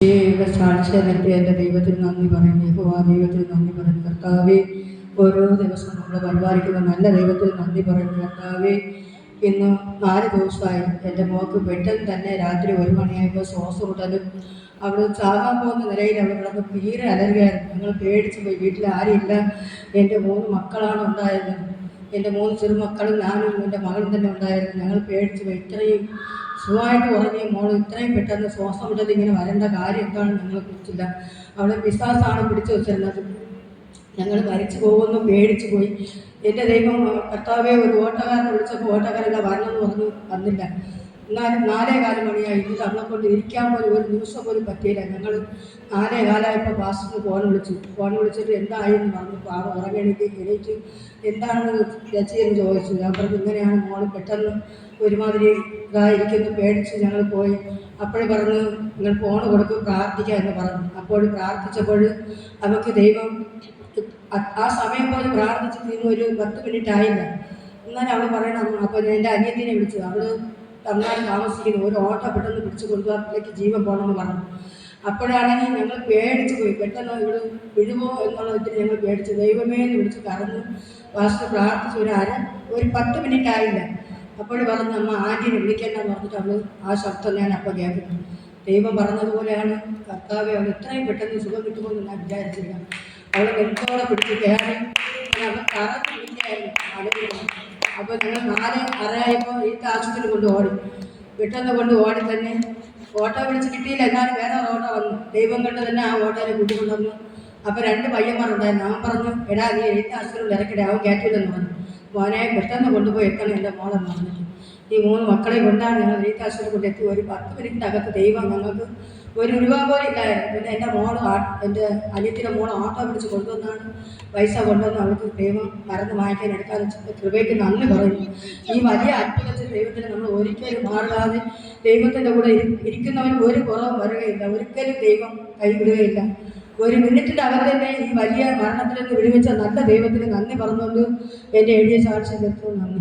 ദൈവ സാക്ഷ്യം നൽകിയ എന്റെ ദൈവത്തിന് നന്ദി പറയുന്നു. യഹോവ ദൈവത്തിന് നന്ദി പറയുന്നു. കർത്താവെ ഓരോ ദിവസവും നമ്മൾ പരിപാലിക്കുന്ന നല്ല ദൈവത്തിന് നന്ദി പറയുന്നു. കർത്താവെ ഇന്ന് നാല് ദിവസമായി എന്റെ മോക്ക് പെട്ടെന്ന് തന്നെ രാത്രി ഒരു മണിയായപ്പോൾ ശ്വാസം മുട്ടലും. അവിടെ ചാകാൻ പോകുന്ന നിലയിൽ കിടന്ന് തീരെ അലരുകയായിരുന്നു ഞങ്ങൾ പേടിച്ച് പോയി. വീട്ടിൽ ആരുമില്ല. എന്റെ മൂന്ന് മക്കളാണ് ഉണ്ടായത് എന്റെ മൂന്ന് ചെറുമക്കളും ഞാനും എന്റെ മകളും തന്നെ ഉണ്ടായിരുന്നു. ഞങ്ങൾ പേടിച്ച് പോയി ഇത്രയും സുഖമായിട്ട് ഉറങ്ങിയ മോൾ ഇത്രയും പെട്ടെന്ന് ശ്വാസം വിട്ടത് ഇങ്ങനെ വരേണ്ട കാര്യം എന്താണെന്ന് ഞങ്ങൾ കുറിച്ചില്ല. അവിടെ പിസാസാണ് പിടിച്ചു വെച്ചിരുന്നത്. ഞങ്ങൾ മരിച്ചു പോകുമെന്ന് പേടിച്ചു പോയി എന്റെ ദൈവം കർത്താവെ ഒരു ഓട്ടക്കാരനെ വിളിച്ചപ്പോൾ ഓട്ടക്കാരല്ല വരണമെന്ന് പറഞ്ഞു. വന്നില്ല. എന്നാലും നാലേ കാലം മണിയായി. ഇത് അവളെ കൊണ്ട് ഇരിക്കാൻ പോലും ഒരു ദിവസം പോലും പറ്റിയില്ല. ഞങ്ങൾ നാലേ കാലമായപ്പോൾ പാസ്റ്ററിന് ഫോൺ വിളിച്ചു. ഫോൺ വിളിച്ചിട്ട് എന്തായെന്ന് പറഞ്ഞു. പാവ ഉറങ്ങണിക്ക് എനിക്ക് എന്താണ് രചയെന്ന് ചോദിച്ചു. ഞാൻ പറഞ്ഞു ഇങ്ങനെയാണ് മോൾ പെട്ടെന്ന് ഒരുമാതിരി ഇതായിരിക്കുന്നു. പേടിച്ച് ഞങ്ങൾ പോയി. അപ്പോൾ പറഞ്ഞു നിങ്ങൾ ഫോൺ കൊടുക്കും പ്രാർത്ഥിക്കുക എന്ന് പറഞ്ഞു. അപ്പോൾ പ്രാർത്ഥിച്ചപ്പോൾ നമുക്ക് ദൈവം ആ സമയം പോലും പ്രാർത്ഥിച്ച് തീർന്ന് ഒരു പത്ത് മിനിറ്റ് ആയില്ല. എന്നാലും അവൾ പറയണം അപ്പോൾ എന്റെ അനിയത്തിനെ വിളിച്ചു. അവൾ തമിഴ്നാട് താമസിക്കുന്നു. ഒരു ഓട്ടോ പെട്ടെന്ന് പിടിച്ച് കൊണ്ടുപോകാത്തിലേക്ക് ജീവൻ പോകണമെന്ന് പറഞ്ഞു. അപ്പോഴാണെങ്കിൽ ഞങ്ങൾ പേടിച്ച് പോയി. പെട്ടെന്ന് ഇവിടെ വിഴുമോ എന്നുള്ള ഇതിൽ ഞങ്ങൾ പേടിച്ചു ദൈവമേ എന്ന് വിളിച്ച് കറന്ന് വാസ്തു പ്രാർത്ഥിച്ച് ഒരു അര ഒരു പത്ത് മിനിറ്റ് ആയില്ല. അപ്പോൾ പറഞ്ഞു അമ്മ ആന്റീനെ വിളിക്കേണ്ടെന്ന് പറഞ്ഞിട്ട് അവൾ ആ ശബ്ദം ഞാൻ അപ്പോൾ കേൾക്കുന്നു. ദൈവം പറഞ്ഞതുപോലെയാണ്. കർത്താവെ അവൾ ഇത്രയും പെട്ടെന്ന് സുഖം കിട്ടുമെന്ന് ഞാൻ വിചാരിച്ചില്ല. അവളെ നെഞ്ചോടെ പിടിച്ച് കയറി അവൾ കറന്ന് വിളിക്കുകയായിരുന്നു അടുപ്പിൽ അപ്പോൾ ഞങ്ങൾ നാല് അറയായപ്പോൾ ഈ ആശുപത്രി കൊണ്ട് ഓടി. പെട്ടെന്ന് കൊണ്ട് ഓടി തന്നെ. ഓട്ടോ വിളിച്ച് കിട്ടിയില്ല. എന്നാലും വേറെ ഓട്ടോ വന്നു. ദൈവം കൊണ്ട് തന്നെ ആ ഓട്ടോയിൽ കൂട്ടിക്കൊണ്ടുവന്നു. അപ്പോൾ രണ്ട് പയ്യന്മാരുണ്ടായിരുന്നു. അവൻ പറഞ്ഞു എടാ നീ എഴുത്ത ആശുപത്രിയിൽ ഇറക്കിടാ. അവൻ കയറ്റില്ലെന്ന് പറഞ്ഞു. മോനെ പെട്ടെന്ന് കൊണ്ടുപോയി എത്തണം എന്റെ മോളെന്ന് പറഞ്ഞിട്ട് ഈ മൂന്ന് മക്കളെ കൊണ്ടാണ് ഞങ്ങൾ എഴുത്ത കൊണ്ടെത്തി ഒരു പത്ത് മിനിറ്റിന്റെ അകത്ത് ദൈവം ഞങ്ങൾക്ക് ഒരു രൂപ പോലും ഇല്ലായിരുന്നു. പിന്നെ എന്റെ മോൾ എന്റെ അനിയത്തിന്റെ മോൾ ഓട്ടോ പിടിച്ച് കൊണ്ടുവന്നാണ്. പൈസ കൊണ്ടുവന്ന് അവൾക്ക് ദൈവം മറന്ന് വാങ്ങിക്കാൻ എടുക്കാൻ കൃപയ്ക്ക് നന്ദി പറയുന്നു. ഈ വലിയ അത്ഭുതത്തിൽ ദൈവത്തിന് നമ്മൾ ഒരിക്കലും മാറാതെ ദൈവത്തിന്റെ കൂടെ ഇരി- ഇരിക്കുന്നവന് ഒരു കുറവും വരികയില്ല. ഒരിക്കലും ദൈവം കൈവിടുകയില്ല. ഒരു മിനിറ്റിന്റെ അകത്ത് തന്നെ ഈ വലിയ മരണത്തിൽ നിന്ന് വിടുവിച്ച നല്ല ദൈവത്തിന് നന്ദി പറഞ്ഞുകൊണ്ട് എന്റെ എഴുതിയ സാക്ഷ്യം നിർത്തുന്നു നന്ദി.